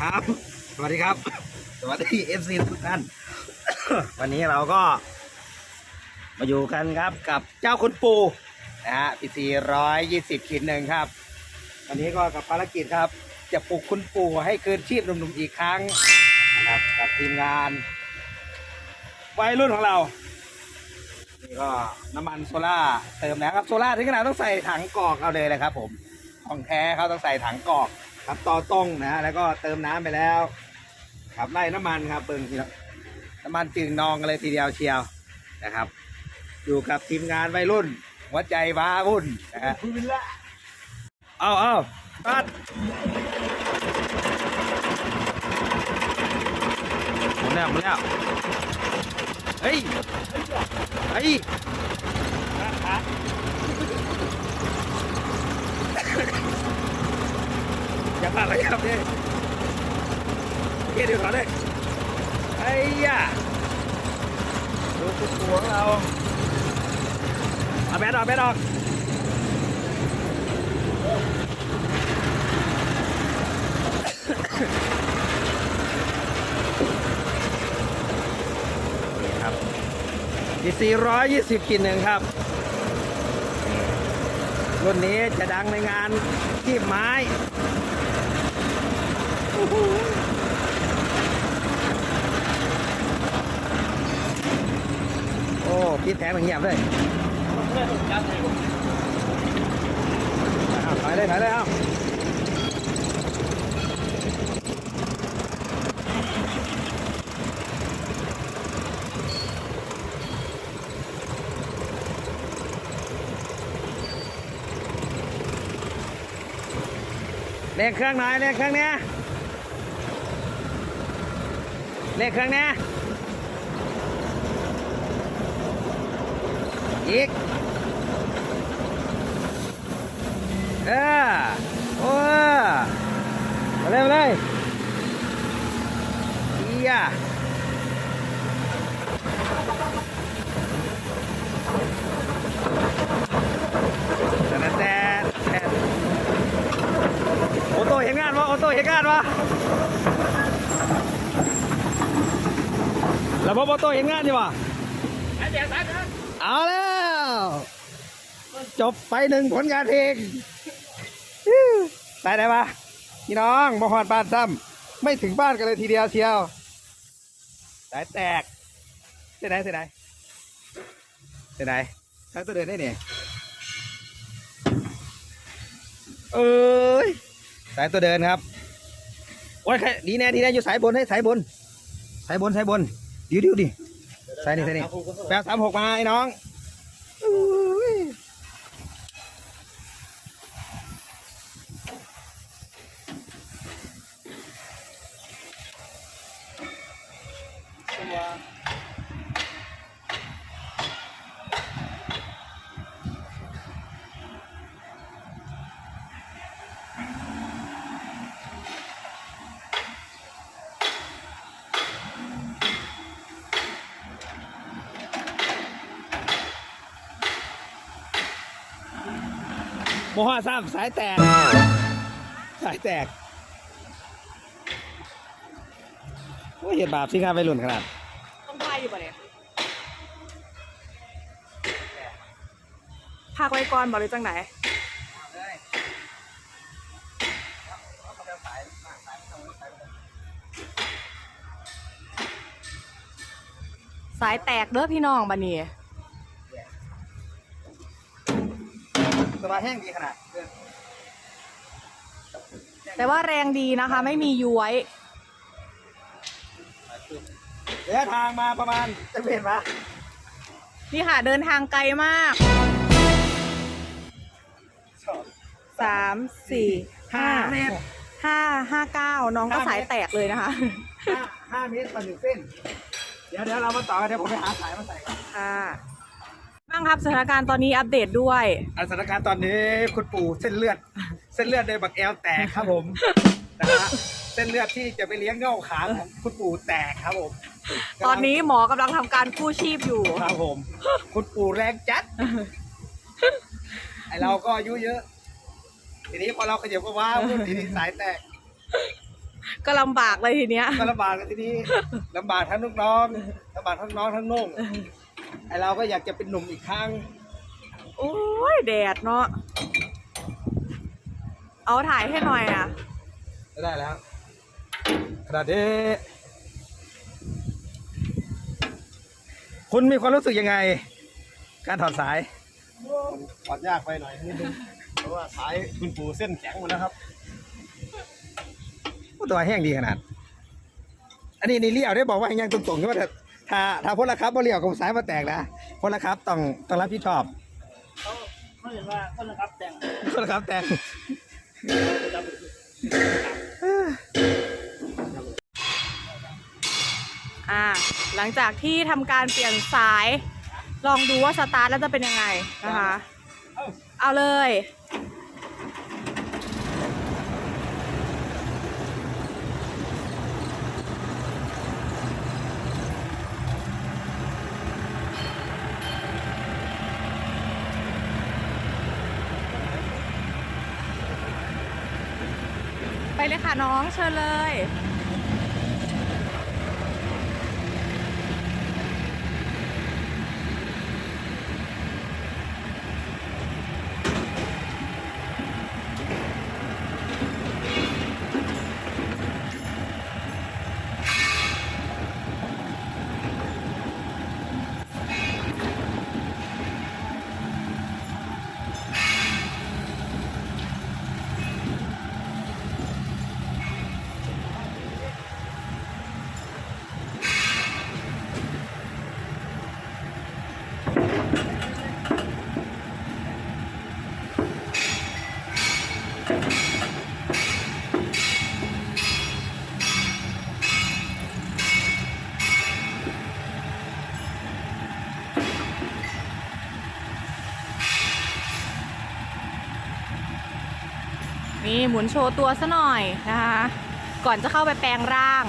ครับ สวัสดีครับ สวัสดีเอฟซีทุกท่าน วันนี้เราก็ มาอยู่กันครับกับเจ้าคุณปูนะฮะปีสี่ร้อยยี่สิบขีดหนึ่งครับ วันนี้ก็กับภารกิจครับ จะปลุกคุณปู่ให้คืนชีพหนุ่มๆอีกครั้งนะครับกับทีมงานวัยรุ่นของเรา นี่ก็น้ำมันโซล่าเติมแล้วครับโซล่าถึงขนาดต้องใส่ถังกรอกเอาเลยเลยครับผม ของแท้เขาต้องใส่ถังกรอก ครับต่อตรงนะฮะแล้วก็เติมน้ำไปแล้วครับไล่น้ำมันครับเบิ่งทีละน้ำมันจึงนองกันเลยทีเดียวเชียวนะครับ อยู่กับทีมงานวัยรุ่นหัวใจว้าวุ่นนะฮะเอาเอาตัดหมดแล้วหมดแล้วเฮ้ยเฮ้ย อย่าพลาดเลยครับเนี่ยเกียร์เดี๋ยวก่อนเลยไอ้ยะดูตัวของเราเอาแบดออกแบดออกนี่ครับที่420กินหนึ่งครับ รุ่นนี้จะดังในงานที่ไม้ โอ้โหโอ้พี่แถมอย่างเงียบเลยเอาถอยเลยถอยเลยเอาเร่งเครื่องหน่อยเร่งเครื่องเนี้ย เลขเครื่องเนี้ยอีก เออโอ้มาเลยมาเลยอียะแต่แต่แต่โอโต้เห็นงานวะโอโต้เห็นงานวะ ระบบโอต้เห็นงานดีวะเอาแล้ว จบไปหนึ่งผลงานเพลงตายได้ปะพี่น้องมาหอดบ้านซ้ำไม่ถึงบ้านกันเลยทีเดียวเชียวสายแตกเสียดายเสียดายเสียดายใช้ตัวเดินได้เนี่ยเอ้ยสายตัวเดินครับโอ้ยใครดีแน่ดีแน่อยู่สายบนให้สายบน สายบนสายบน ดี๋ยวเดี๋ยวดิสายนี่สายนี่แปดสามหกมาไอ้น้อง โมหะซ้ำสายแตก สายแตกโอ้ยเห็นบาปสิครับไปหลุ่นขนาดต้องพายอยู่ปะเนี่ยพักไว้ก่อนบอกเลยจังไหนสายแตกเด้อพี่น้องบันนี้ สบายแห้งดีขนาดแต่ว่าแรงดีนะคะ ไม่มีย้วยระยะทางมาประมาณจะเห็นปะนี่ค่ะเดินทางไกลมากชอบสามสี่ห้าเมตรห้าห้าเก้าน้องก็ห้าเมตรสายแตกเลยนะคะ ห้าห้าเมตรต่อหนึ่งเส้น เดี๋ยวเดี๋ยวเรามาต่อกันเดี๋ยวผมไปหาสายมาใส่ก่อนค่ะ บ้างครับสถานการณ์ตอนนี้อัปเดตด้วยอันสถานการณ์ตอนนี้คุณปู่เส้นเลือด เส้นเลือดในบักแอลแตกครับผมนะฮะเส้นเลือดที่จะไปเลี้ยงเง่าขาของคุณปู่แตกครับผมตอนนี้หมอกำลังทำการกู้ชีพอยู่ ครับผม คุณปู่แรงจัด ไอเราก็อายุเยอะ ทีนี้พอเราขยับก็ว้าวทีนี้สายแตกก็ลำบากเลยทีเนี้ย ก็ลำบากกันทีนี้ลำบากทั้งลูกน้องลำบากทั้งน้องทั้งนุ่ง ไอเราก็อยากจะเป็นหนุ่มอีกครั้ง โอ้ยแดดเนาะ เอาถ่ายให้หน่อยอะไม่ได้แล้วขนาดนี้คุณมีความรู้สึกยังไง การถอดสาย ถอดยากไปหน่อยนิดนึงเพราะว่าสายคุณปู่เส้นแข็งหมดแล้วครับว่าตัวแห้งดีขนาด อันนี้นี่เลี้ยวได้บอกว่ายังตรงๆใช่ไหมแต่ ถ้าถ้าพลครับบ่เลี้ยวกับสายมาแตกนะพลครับต้องต้องรับผิดชอบเขาเขาเห็นว่าต้นนะครับแต่งพลครับแตกอ่าหลังจากที่ทำการเปลี่ยนสาย ลองดูว่าสตาร์ทแล้วจะเป็นยังไงนะคะ เอาเลย เลยค่ะน้องเชิญเลย นี่หมุนโชว์ตัวซะหน่อยนะคะ ก่อนจะเข้าไปแปลงร่าง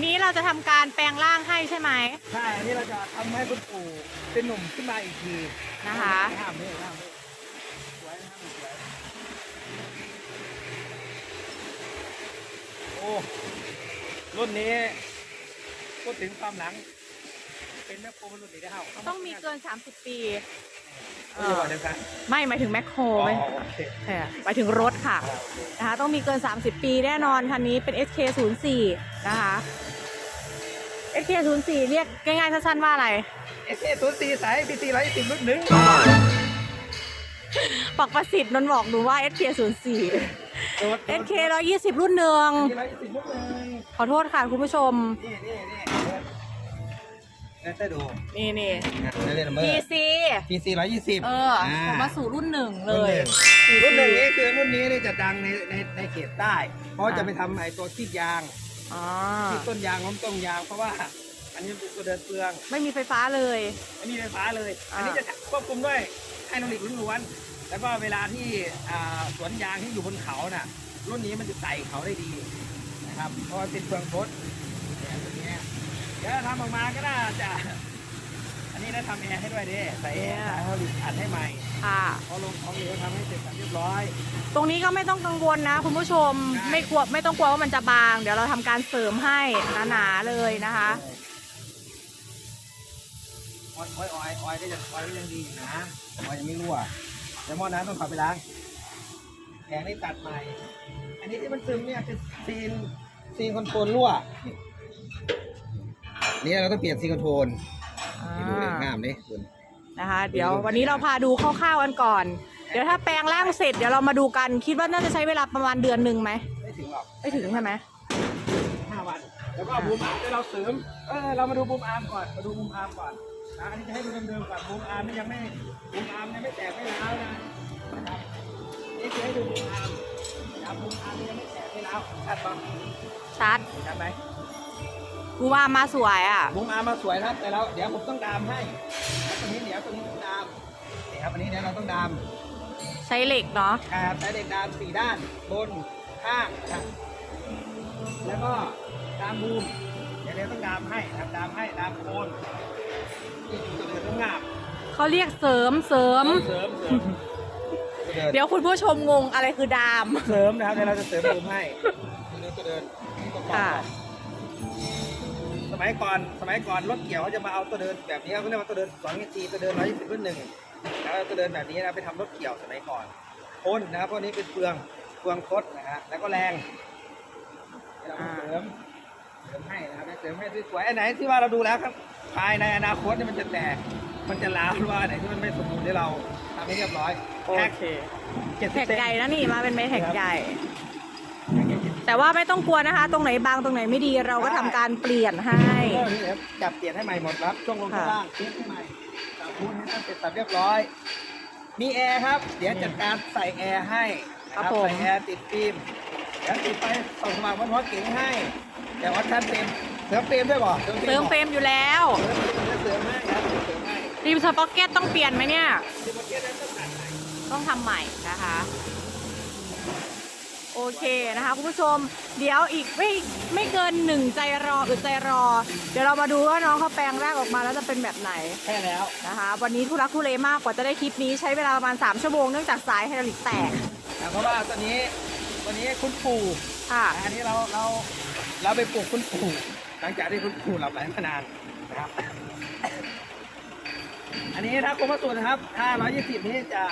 นนี้เราจะทำการแปลงร่างให้ใช่ไหมใช่อันนี้เราจะทำให้คุณปู่เป็นหนุ่มขึ้นมาอีกทีนะคะ ห้ามเลยห้ามเลยสวยนะห้ามสวยโอ้รุ่นนี้พูดถึงความหลัง เป็นแม่โครรุ่นนี้ได้เท่าต้องมีเกิน 30 ปีเอเอออเดียวกันไม่หมายถึงแมคโครอ๋อไม่โอเคใช่หมายถึงรถค่ะ นะคะต้องมีเกิน 30 ปีแน่นอนคันนี้เป็น SK04 นะคะ SK 0 4เรียกง่ายๆสั้นๆว่าอะไร เอสเศูนย์สี่สายพีซีร้อยยี่สิบรุ่นหนึ่งปักประสิทธิ์นนท์บอกหนูว่า SK 0 4โดด SK 120 รุ่นหนึ่งร้อยยี่สิบรุ่นหนึ่งขอโทษค่ะคุณผู้ชม นี่นี่นี่เล่นเตอร์ดูนี่นี่เล่นเบอร์ PC พีซีร้อยยี่สิบ เออผมมาสู่รุ่นหนึ่งเลยรุ่นหนึ่งนี่คือรุ่นนี้นี่จะดังในในในเขตใต้ เพราะอ่าจะไปทำไอ้ตัวที่ยาง อ๋อ ที่ต้นยางล้มต้นยางเพราะว่า อันนี้เป็นตัวเดินเปลืองไม่มีไฟฟ้าเลย ไม่มีไฟฟ้าเลยอ่าอันนี้จะควบคุมด้วยไฮดรอลิกล้วนๆแล้วก็เวลาที่อ่าสวนยางที่อยู่บนเขาน่ะ รุ่นนี้มันจะไต่เขาได้ดีนะครับเพราะว่าเป็นเปลืองทดเนี่ยตัวเนี้ยเดี๋ยวทำออกมาก็น่าจะอั นนี้ได้ทำแอร์ให้ด้วยดิใส่แอร์ใส่ไฮดรอลิกอัดให้ใหม่ค่ะพอลงของเหลวทำให้เสร็จสับเรียบร้อย ตรงนี้ก็ไม่ต้องกังวลนะ คุณผู้ชมใช่ ไม่กลัวไม่ต้องกลัวว่ามันจะบาง เดี๋ยวเราทำการเสริมให้หนาๆเลยนะคะ ออยออยออยออยก็ยังออยก็ยังดีอยู่นะออยยังไม่รั่วแต่หม้อน้ำต้องขับไปล้างแผงนี่ตัดใหม่ อันนี้ที่มันซึมเนี่ยคือซีนซีนคอนโทรลรั่ว นี่เราต้องเปลี่ยนซีนคอนโทรล นี่ดูเลยงามดิคุณนะคะ เดี๋ยววันนี้เราพาดูคร่าวๆกันก่อน เดี๋ยวถ้าแปลงร่างเสร็จเดี๋ยวเรามาดูกัน คิดว่าน่าจะใช้เวลาประมาณเดือนหนึ่งไหมไม่ถึงหรอกไม่ถึงใช่ไหม ห้าวัน แล้วก็บูมอาร์มที่เราเสริม เออเรามาดูบูมอาร์มก่อน มาดูบูมอาร์มก่อนนะอันนี้จะให้ดูเดิมๆก่อนบูมอาร์มนี่ยังไม่บูมอาร์มยังไม่แตกไม่ร้าวนะนะครับนี่คือให้ดูบูมอาร์มนะครับบูมอาร์มนี่ยังไม่แตกไม่ร้าวชัดปะชัด ชัดไหม กูว่ามาสวยอะบูมอาร์มมาสวยนะครับ แต่เราเดี๋ยวผมต้องดามให้แล้วตัวนี้เดี๋ยวตัวนี้ต้องดามนี่ครับอันนี้เดี๋ยวเราต้องดามใช้เหล็กเนาะ ครับใช้เด็กดามสี่ด้าน บน ข้างครับแล้วก็ดามบูมเดี๋ยวเดี๋ยวต้องดามให้นะครับดามให้ดามโคนนี่คือตัวเดินต้องงามเขาเรียกเสริมเสริม เสริมเสริมตัวเดินเดี๋ยวคุณผู้ชมงงอะไรคือดาม เสริมนะครับเดี๋ยวเราจะเสริมบูมให้ตัวเดินตัวเดินนี่ตัวกรองค่ะส มัยก่อนสมัยก่อนรถเกี่ยวเขาจะมาเอาตัวเดินแบบนี้เขาเรียกว่าตัวเดินสองจีตัวเดินร้อยยี่สิบรุ่นหนึ่งแล้วตัวเดินแบบนี้นะไปทำรถเกี่ยวสมัยก่อนทนนะครับพวกนี้เป็นเปลืองเปลืองทดนะฮะแล้วก็แรงเรามาเสริมเสริมให้นะครับเสริมให้สวยๆอันไหนที่ว่าเราดูแล้วครับภายในอนาคตเนี่ยมันจะแตกมันจะล้าวหรือว่าอันไหนที่มันไม่สมบูรณ์ที่เราทำให้เรียบร้อยแท็กเจ็ดสิแท็บกเซนใหญ่นะนี่มาเป็นเม็ดแท็กใหญ่ แต่ว่าไม่ต้องกลัวนะคะ ตรงไหนบางตรงไหนไม่ดีเราก็ทำการเปลี่ยนให้ก็นี่ครับจับเปลี่ยนให้ใหม่หมดครับ ช่วงลงข้างล่างเปลี่ยนให้ใหม่จับพูนให้ท่านเสร็จสับเรียบร้อย มีแอร์ครับ เดี๋ยวจัดการใส่แอร์ให้นะครับผม ใส่แอร์ติดฟิล์มเดี๋ยวติดไปส่องสว่างบนหัวเก๋งให้เดี๋ยววัดท่านเต็มเสริมเฟรมด้วยบ่เสริมเฟรมอยู่แล้วเสริมเฟรมเสริมให้ครับเสริมให้ริมสป็อกเก็ตต้องเปลี่ยนไหมเนี่ย ที่เมื่อกี้นั้นต้องตัดใหม่ต้องทำใหม่นะคะ โอเคนะคะคุณผู้ชม เดี๋ยวอีกไม่ไม่เกินหนึ่งใจรออึดใจรอ เดี๋ยวเรามาดูว่าน้องเขาแปลงแรกออกมาแล้วจะเป็นแบบไหนแค่แล้วนะคะ วันนี้ทุรักทุเลมากกว่าจะได้คลิปนี้ใช้เวลาประมาณ 3 ชั่วโมงเนื่องจากสายไฮดรอลิกแตกนะเพราะว่าตัวนี้ตัวนี้คุณปู่ค่ะอันนี้เราเราเราไปปลูกคุณปู่หลังจากที่คุณปู่หลับไหลมานานนะครับ อันนี้ถ้าคุณมาตรวจนะครับถ้า120 นี้จะ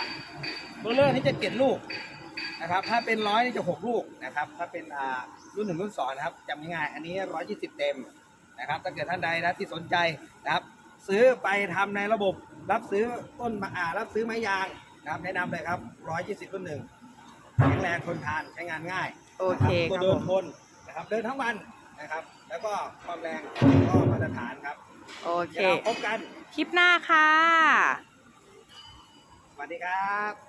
เบอร์เลอร์นี่จะเจ็ดลูก นะครับ ถ้าเป็นร้อยนี่จะหกลูกนะครับ ถ้าเป็นอ่ารุ่นหนึ่งรุ่นสองนะครับจำง่ายๆอันนี้120เต็มนะครับ ถ้าเกิดท่านใดนะที่สนใจนะครับ ซื้อไปทำในระบบรับซื้อต้นมะอ่ารับซื้อไม้ยางนะครับแนะนำเลยครับ120รุ่นหนึ่งแข็งแรงทนทานใช้งานง่ายโอเคนะคตัรัวบเดิผนมทนนะครับ เดินทั้งวันนะครับ แล้วก็ความแรงก็มาตรฐานครับ โอเคเดี๋ยวเราพบกัน คลิปหน้าค่ะ สวัสดีครับ